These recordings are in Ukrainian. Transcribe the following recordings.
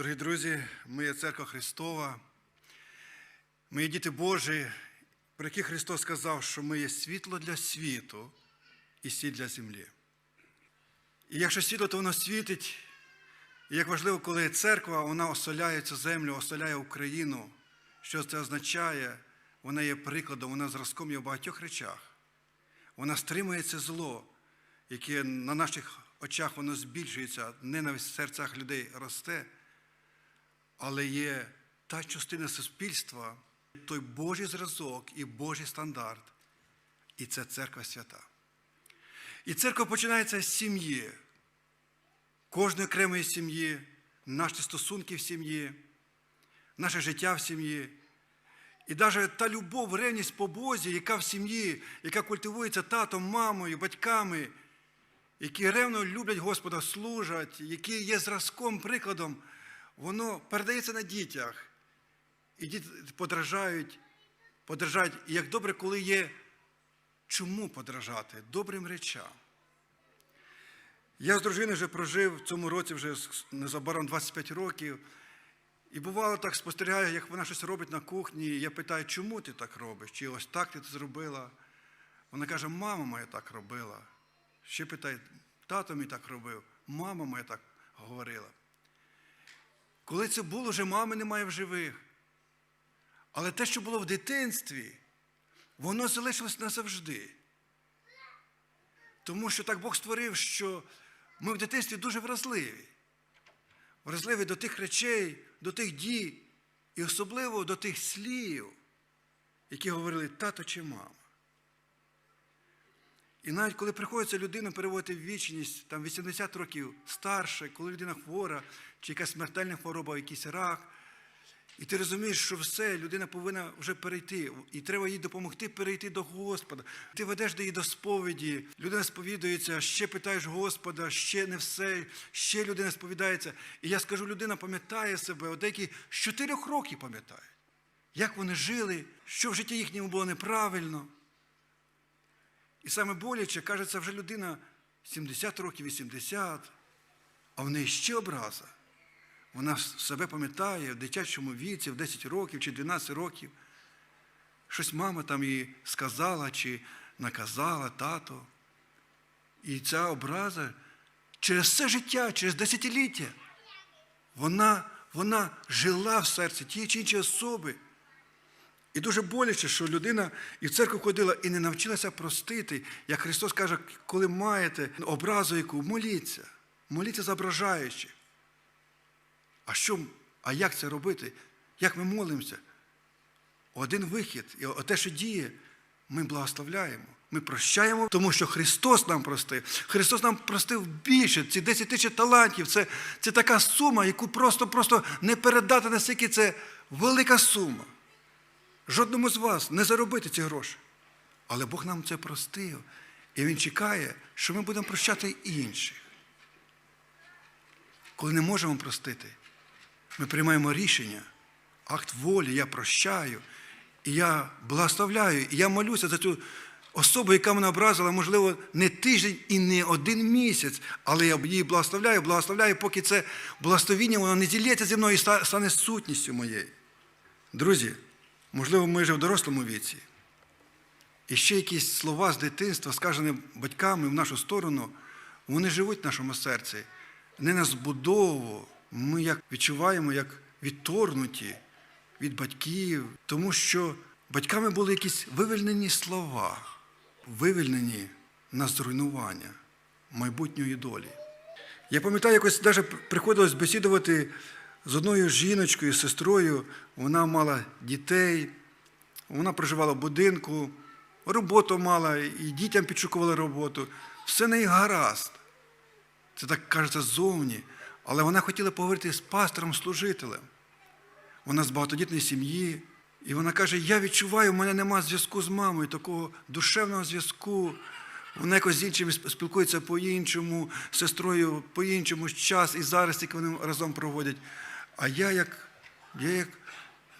Дорогі друзі, ми є церква Христова. Ми є діти Божі, про які Христос сказав, що ми є світло для світу і сіль для землі. І якщо світло, то воно світить. І як важливо, коли церква вона осоляє цю землю, осоляє Україну, що це означає, вона є прикладом, вона зразком є в багатьох речах. Вона стримує це зло, яке на наших очах воно збільшується, ненависть в серцях людей росте, але є та частина суспільства, той Божий зразок і Божий стандарт. І це церква свята. І церква починається з сім'ї, кожної окремої сім'ї, наші стосунки в сім'ї, наше життя в сім'ї. І навіть та любов, ревність по Бозі, яка в сім'ї, яка культивується татом, мамою, батьками, які ревно люблять Господа, служать, які є зразком, прикладом, воно передається на дітях. І діти подражають, подражають. І як добре, коли є чому подражати? Добрим речам. Я з дружиною вже прожив в цьому році вже незабаром 25 років. І бувало так спостерігаю, як вона щось робить на кухні. і Я питаю, чому ти так робиш? Чи ось так ти це зробила? Вона каже, мама моя так робила. Ще питає, тато мій так робив, мама моя так говорила. Коли це було, вже мами немає в живих. Але те, що було в дитинстві, воно залишилось назавжди. Тому що так Бог створив, що ми в дитинстві дуже вразливі. Вразливі до тих речей, до тих дій, і особливо до тих слів, які говорили тато чи мама. І навіть коли приходиться людину переводити в вічність, там 80 років старше, коли людина хвора, чи якась смертельна хвороба, якийсь рак, і ти розумієш, що все, людина повинна вже перейти, і треба їй допомогти перейти до Господа. Ти ведеш до її до сповіді, людина сповідується, ще питаєш Господа, ще не все, ще людина сповідається. І я скажу, людина пам'ятає себе, от деякі з чотирьох років пам'ятають, як вони жили, що в житті їхньому було неправильно. І саме боляче, кажеться, вже людина 70 років, 80, а в неї ще образа. Вона себе пам'ятає в дитячому віці, в 10 років чи 12 років. Щось мама там їй сказала чи наказала тато. І ця образа через все життя, через десятиліття, вона, вона жила в серці тієї чи іншої особи. І дуже боляче, що людина і в церкву ходила і не навчилася простити. Як Христос каже, коли маєте образу яку, моліться, моліться за ображаючих. А що, а як це робити? Як ми молимося? Один вихід, і те, що діє, ми благословляємо. Ми прощаємо, тому що Христос нам простив. Христос нам простив більше. Ці 10 тисяч талантів це, це така сума, яку просто-просто не передати, наскільки це велика сума. Жодному з вас не заробити ці гроші. Але Бог нам це простив. І Він чекає, що ми будемо прощати інших. Коли не можемо простити, ми приймаємо рішення, акт волі, я прощаю, і я благословляю, і я молюся за цю особу, яка мене образила, можливо, не тиждень і не один місяць, але я її благословляю, благословляю, поки це благословіння воно не зілється зі мною і стане сутністю моєю. Друзі, можливо, ми вже в дорослому віці. І ще якісь слова з дитинства, скажені батьками в нашу сторону, вони живуть в нашому серці. Не на збудову. Ми як відчуваємо, як відторгнуті від батьків, тому що батьками були якісь вивільнені слова, вивільнені на зруйнування майбутньої долі. Я пам'ятаю, якось навіть приходилось бесідувати з одною жіночкою, сестрою. Вона мала дітей, вона проживала в будинку, роботу мала, і дітям підшукувала роботу. Все неї гаразд. Це так кажеться ззовні. Але вона хотіла поговорити з пастором-служителем. Вона з багатодітної сім'ї. І вона каже: Я відчуваю, в мене нема зв'язку з мамою, такого душевного зв'язку. Вона якось з іншими спілкується по-іншому, з сестрою по-іншому час і зараз, як вони разом проводять. А я як я як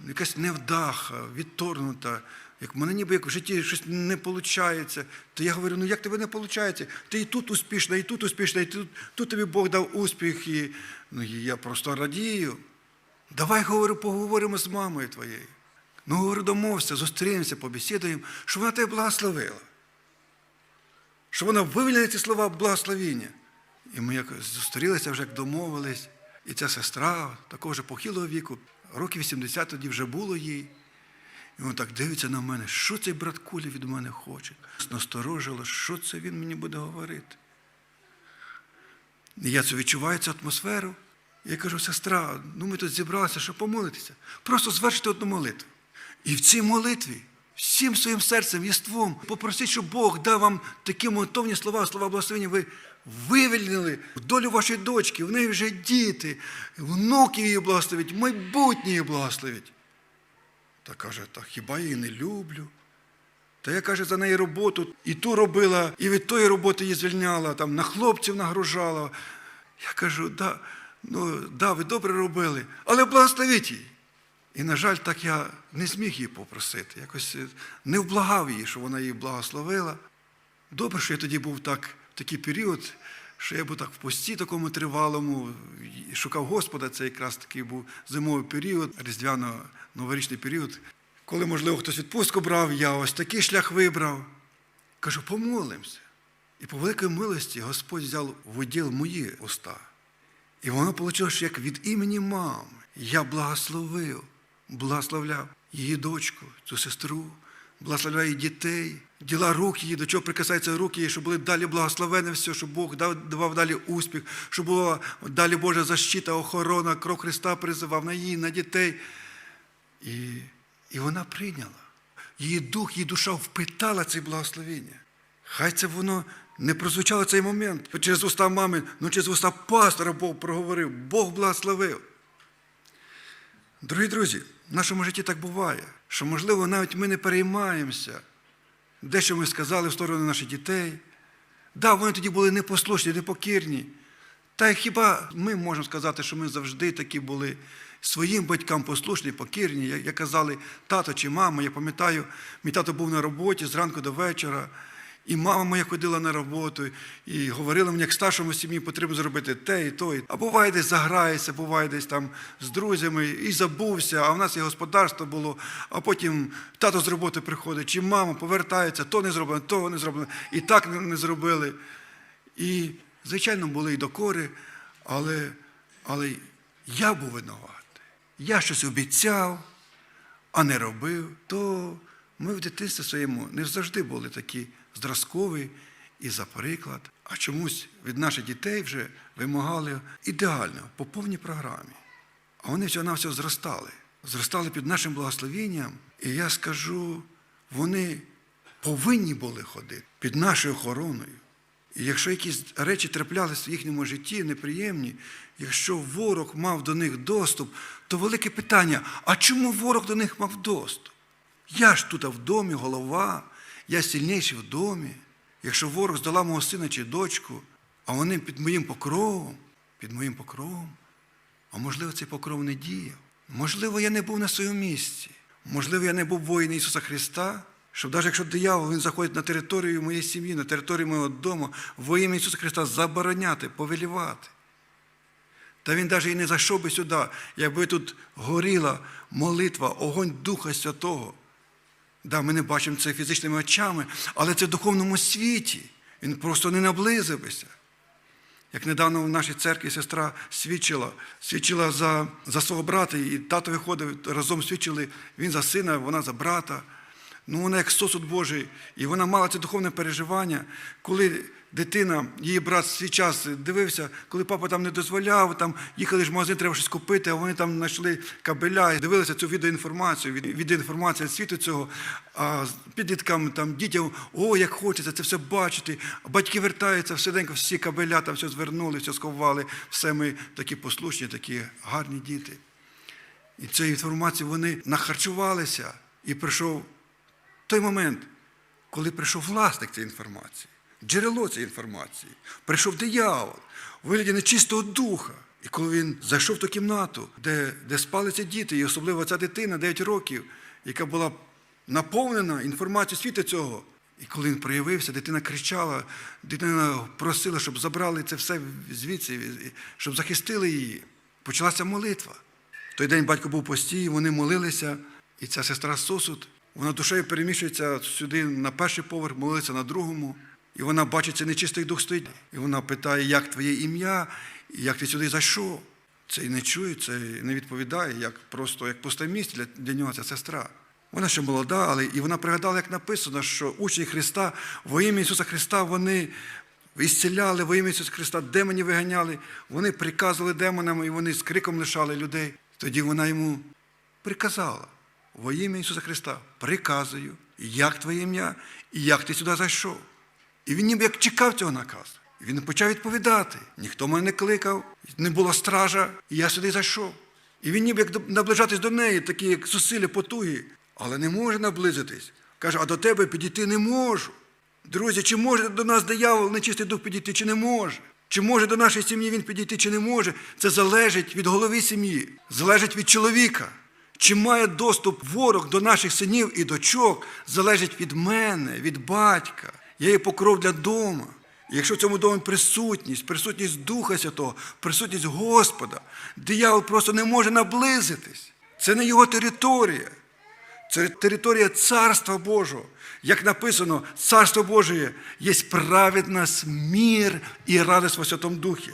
якась невдаха, відторгнута, як мене ніби як в житті щось не виходить, то я говорю, ну як тебе не виходить? Ти і тут успішна, і тут успішна, і тут, тут тобі Бог дав успіх. І, ну, і я просто радію. Давай говорю, поговоримо з мамою твоєю. Ну, говорю, домовся, зустрінемося, побесідуємо, щоб вона тебе благословила. Щоб вона вивільнила ці слова благословіння. І ми якось зустрілися, вже як домовились. І ця сестра, такого ж похилого віку, років 80 тоді вже було їй. І він так дивиться на мене, що цей брат Куля від мене хоче. Насторожило, що це він мені буде говорити. І я це відчуваю цю атмосферу. Я кажу, сестра, ну ми тут зібралися, щоб помолитися. Просто звершити одну молитву. І в цій молитві всім своїм серцем, єством, попросіть, щоб Бог дав вам такі молитовні слова, слова благословення. Ви вивільнили долю вашої дочки, в неї вже діти, внуки її благословить, майбутнє її благословить. Та каже, та хіба я її не люблю? Та я каже, за неї роботу і ту робила, і від тої роботи її звільняла, там на хлопців нагружала. Я кажу, да, ну, да, ви добре робили, але благословіть її. І, на жаль, так я не зміг її попросити. Якось е, не вблагав її, що вона її благословила. Добре, що я тоді був так, такий період, що я був так в пості такому тривалому, шукав Господа, це якраз такий був зимовий період, різдвяно-новорічний період. Коли, можливо, хтось відпустку брав, я ось такий шлях вибрав. Кажу, помолимося. І по великій милості Господь взяв в уділ мої уста. І воно вийшло, як від імені мами я благословив, благословляв її дочку, цю сестру, благословляв її дітей, діла рук її, до чого прикасаються руки її, щоб були далі благословені все, щоб Бог давав далі успіх, щоб була далі Божа защита, охорона, кров Христа призивав на її, на дітей. І, і вона прийняла. Її дух, її душа впитала це благословення. Хай це воно не прозвучало цей момент. Через уста мами, ну через уста пастора Бог проговорив, Бог благословив. Дорогі друзі, в нашому житті так буває, що, можливо, навіть ми не переймаємося, дещо ми сказали в сторону наших дітей. Да, вони тоді були непослушні, непокірні. Та хіба ми можемо сказати, що ми завжди такі були своїм батькам послушні, покірні, як казали тато чи мама. Я пам'ятаю, мій тато був на роботі зранку до вечора, і мама моя ходила на роботу і говорила мені, як старшому сім'ї потрібно зробити те і то. А буває десь заграється, буває десь там з друзями і забувся, а в нас і господарство було, а потім тато з роботи приходить, чи мама повертається, то не зроблено, того не зроблено, і так не- зробили. І, звичайно, були і докори, але, але я був винуватий. Я щось обіцяв, а не робив, то ми в дитинстві своєму не завжди були такі зразкові і за приклад, а чомусь від наших дітей вже вимагали ідеально, по повній програмі. А вони всього на всього зростали. Зростали під нашим благословенням. І я скажу, вони повинні були ходити під нашою охороною. І якщо якісь речі траплялися в їхньому житті неприємні, якщо ворог мав до них доступ, то велике питання: а чому ворог до них мав доступ? Я ж тут в домі голова, я сильніший в домі. Якщо ворог здала мого сина чи дочку, а вони під моїм покровом, під моїм покровом, а можливо, цей покров не діяв. Можливо, я не був на своєму місці. Можливо, я не був воїном Ісуса Христа, щоб навіть якщо диявол він заходить на територію моєї сім'ї, на територію моєго дому, во ім'я Ісуса Христа забороняти, повелівати. Та він навіть і не зайшов би сюди, якби тут горіла молитва, огонь Духа Святого. Да, ми не бачимо це фізичними очами, але це в духовному світі. Він просто не наблизився. Як недавно в нашій церкві сестра свідчила, свідчила за, за свого брата, і тато виходив, разом свідчили, він за сина, вона за брата. Ну, вона як сосуд Божий, і вона мала це духовне переживання, коли дитина, її брат свій час дивився, коли папа там не дозволяв, там їхали ж в магазин, треба щось купити, а вони там знайшли кабеля і дивилися цю відеоінформацію, від, відеоінформацію світу цього. А підліткам, там, дітям, о, як хочеться це все бачити. Батьки вертаються, все всі кабеля там все звернули, все сховали, все ми такі послушні, такі гарні діти. І цією інформацією вони нахарчувалися, і прийшов той момент, коли прийшов власник цієї інформації, джерело цієї інформації, прийшов диявол у вигляді нечистого духа. І коли він зайшов в ту кімнату, де, де спали ці діти, і особливо ця дитина 9 років, яка була наповнена інформацією світу цього. І коли він проявився, дитина кричала, дитина просила, щоб забрали це все звідси, щоб захистили її. Почалася молитва. той день батько був постій, вони молилися, і ця сестра сосуд, вона душею переміщується сюди на перший поверх, молиться на другому. І вона бачить, це нечистий дух стоїть. І вона питає, як твоє ім'я, і як ти сюди зайшов. Це і не чує, це не відповідає, як просто як пусте місце для, для нього ця сестра. Вона ще молода, але і вона пригадала, як написано, що учні Христа во ім'я Ісуса Христа вони ісціляли, во ім'я Ісуса Христа демонів виганяли, вони приказували демонам, і вони з криком лишали людей. Тоді вона йому приказала во ім'я Ісуса Христа, приказую, як твоє ім'я, і як ти сюди зайшов. І він ніби як чекав цього наказу. І він почав відповідати. Ніхто мене не кликав, не було стража, і я сюди зайшов. І він ніби як наближатись до неї, такі як зусилля потуги, але не може наблизитись. Каже, а до тебе підійти не можу. Друзі, чи може до нас диявол, нечистий дух підійти, чи не може? Чи може до нашої сім'ї він підійти, чи не може? Це залежить від голови сім'ї, залежить від чоловіка. Чи має доступ ворог до наших синів і дочок, залежить від мене, від батька. Є покров для дома. І Якщо в цьому домі присутність, присутність Духа Святого, присутність Господа, диявол просто не може наблизитись. Це не його територія. Це територія Царства Божого. Як написано, Царство Божє є праведність, мір і радість во Святому Духі.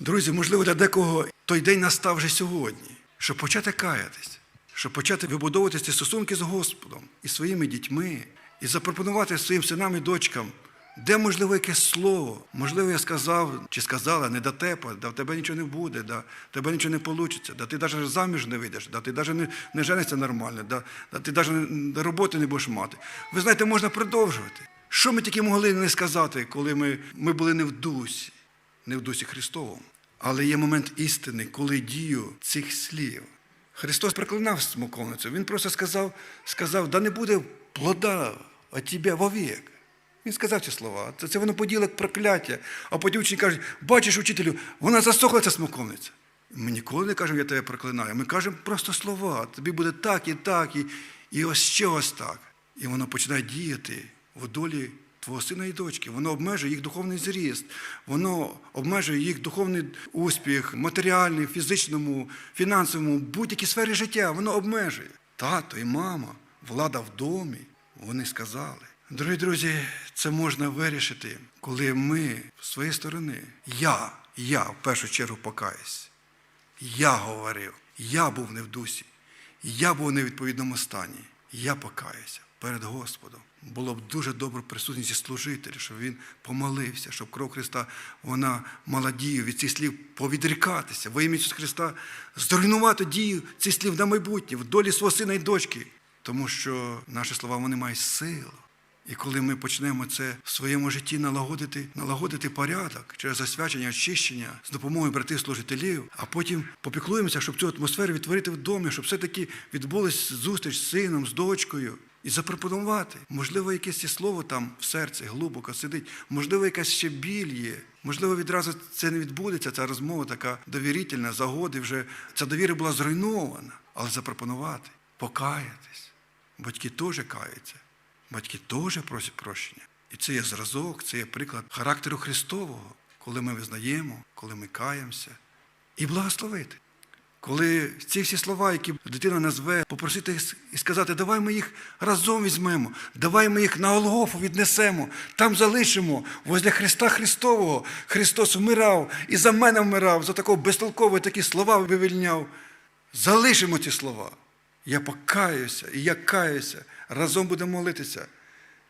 Друзі, можливо, для декого той день настав вже сьогодні, щоб почати каятись, щоб почати вибудовувати ці стосунки з Господом і своїми дітьми, і запропонувати своїм синам і дочкам, де, можливо, якесь слово. Можливо, я сказав чи сказала, не до тебе, да в тебе нічого не буде, да в тебе нічого не вийде, да ти навіть заміж не вийдеш, да ти навіть не, не женишся нормально, да, да ти навіть роботи не будеш мати. Ви знаєте, можна продовжувати. Що ми тільки могли не сказати, коли ми, ми були не в дусі, не в дусі Христовому. Але є момент істини, коли дію цих слів. Христос проклинав смоковницю. Він просто сказав, сказав, да не буде плода від тебе вовік. Він сказав ці слова. Це, це воно поділо як прокляття. А потім учні кажуть, бачиш, учителю, вона засохла ця смоковниця. Ми ніколи не кажемо, я тебе проклинаю. Ми кажемо просто слова. Тобі буде так і так, і, і ось ще ось так. І воно починає діяти в долі твого сина і дочки. Воно обмежує їх духовний зріст, воно обмежує їх духовний успіх, матеріальний, фізичному, фінансовому, будь-якій сфері життя. Воно обмежує. Тато і мама, влада в домі, вони сказали. Дорогі друзі, це можна вирішити, коли ми з своєї сторони, я, я в першу чергу покаюсь. Я говорив, я був не в дусі, я був у невідповідному стані. Я покаюся перед Господом. Було б дуже добре присутність служителя, щоб він помолився, щоб кров Христа вона мала дію від цих слів повідрікатися, во ім'я Ісуса Христа зруйнувати дію цих слів на майбутнє, в долі свого сина і дочки. Тому що наші слова вони мають силу. І коли ми почнемо це в своєму житті налагодити, налагодити порядок через засвячення, очищення з допомогою братів служителів, а потім попіклуємося, щоб цю атмосферу відтворити в домі, щоб все-таки відбулась зустріч з сином, з дочкою, і запропонувати. Можливо, якесь і слово там в серці глибоко сидить, можливо, якась ще біль є. Можливо, відразу це не відбудеться, ця розмова така довірительна, загоди вже ця довіра була зруйнована, але запропонувати, покаятись. Батьки теж каються. Батьки теж просять прощення. І це є зразок, це є приклад характеру Христового, коли ми визнаємо, коли ми каємося. І благословити. Коли ці всі слова, які дитина назве, попросити і сказати, давай ми їх разом візьмемо, давай ми їх на Голгофу віднесемо, там залишимо, возле Христа Христового. Христос вмирав і за мене вмирав, за такого безтолкового такі слова вивільняв. Залишимо ці слова. Я покаюся і я каюся. Разом будемо молитися.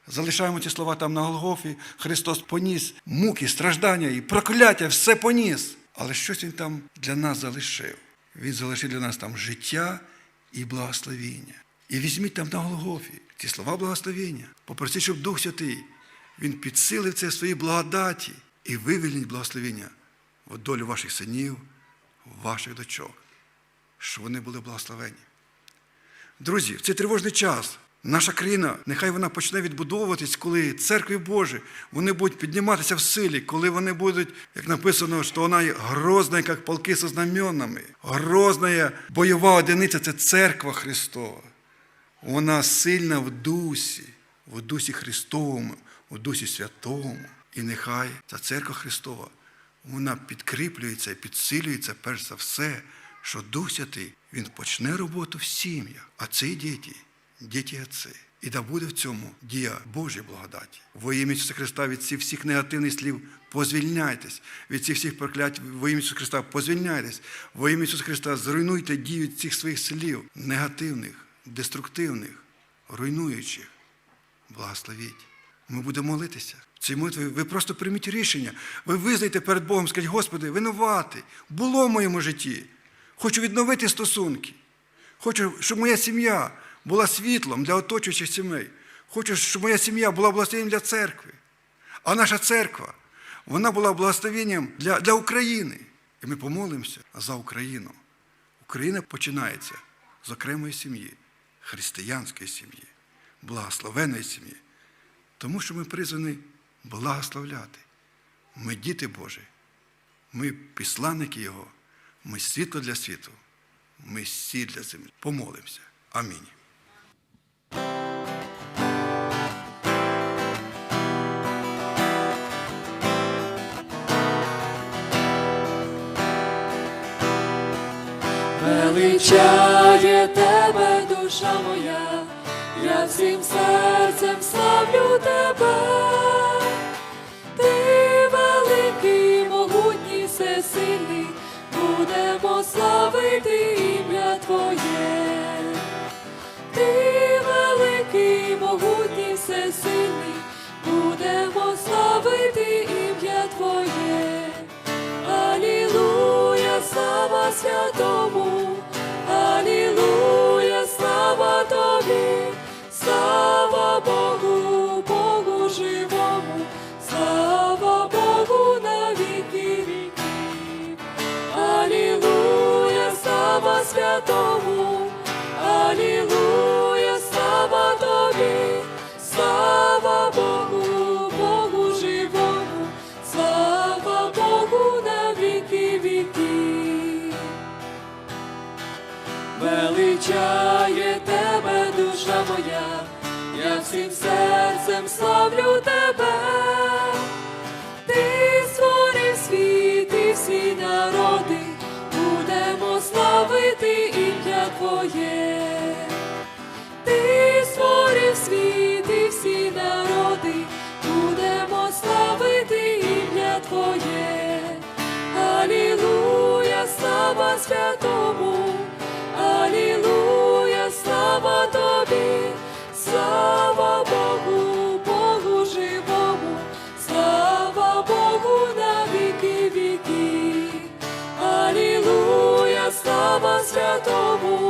Залишаємо ці слова там на Голгофі. Христос поніс муки, страждання і прокляття, все поніс. Але щось Він там для нас залишив. Він залишив для нас там життя і благословіння. І візьміть там на Голгофі ці слова благословіння. Попросіть, щоб Дух Святий Він підсилив це в своїй благодаті і вивільнить благословіння в долю ваших синів, ваших дочок, щоб вони були благословені. Друзі, в цей тривожний час наша країна, нехай вона почне відбудовуватись, коли церкви Божі вони будуть підніматися в силі, коли вони будуть, як написано, що вона є грозна, як полки со знаменами. Грозна бойова одиниця це церква Христова. Вона сильна в дусі, в дусі Христовому, в дусі святому. І нехай ця церква Христова, вона підкріплюється і підсилюється перш за все що Дух Він почне роботу в сім'ях, а це діти, діти отці. І да буде в цьому дія Божої благодаті. Во ім'я Ісуса Христа від цих всіх негативних слів позвільняйтесь, від цих всіх проклять во ім'я Ісуса Христа позвільняйтесь. Во ім'я Ісуса Христа зруйнуйте дію цих своїх слів, негативних, деструктивних, руйнуючих. Благословіть. Ми будемо молитися. Цій молитві ви просто прийміть рішення. Ви визнайте перед Богом, скажіть, Господи, винуватий, було в моєму житті. Хочу відновити стосунки. Хочу, щоб моя сім'я була світлом для оточуючих сімей. Хочу, щоб моя сім'я була благословенням для церкви. А наша церква, вона була благословенням для, для України. І ми помолимося за Україну. Україна починається з окремої сім'ї, християнської сім'ї, благословеної сім'ї. Тому що ми призвані благословляти. Ми діти Божі, ми післанники Його, ми світло для світу, ми сіль для землі. Помолимося. Амінь. Величає тебе, душа моя, я всім серцем славлю тебе, ти великий, могутній, всесильний, славити ім'я Твоє, ти великий, могутній, всесильний, будемо славити ім'я Твоє. Алілуя, слава святому, святому, Алілуя, слава тобі, слава Богу, Богу живому, слава Богу на віки віків. Величає тебе, душа моя, я всім серцем славлю тебе. святому, Алілуя, слава тобі, слава Богу, Богу живому, слава Богу на віки віки. Алілуя, слава святому,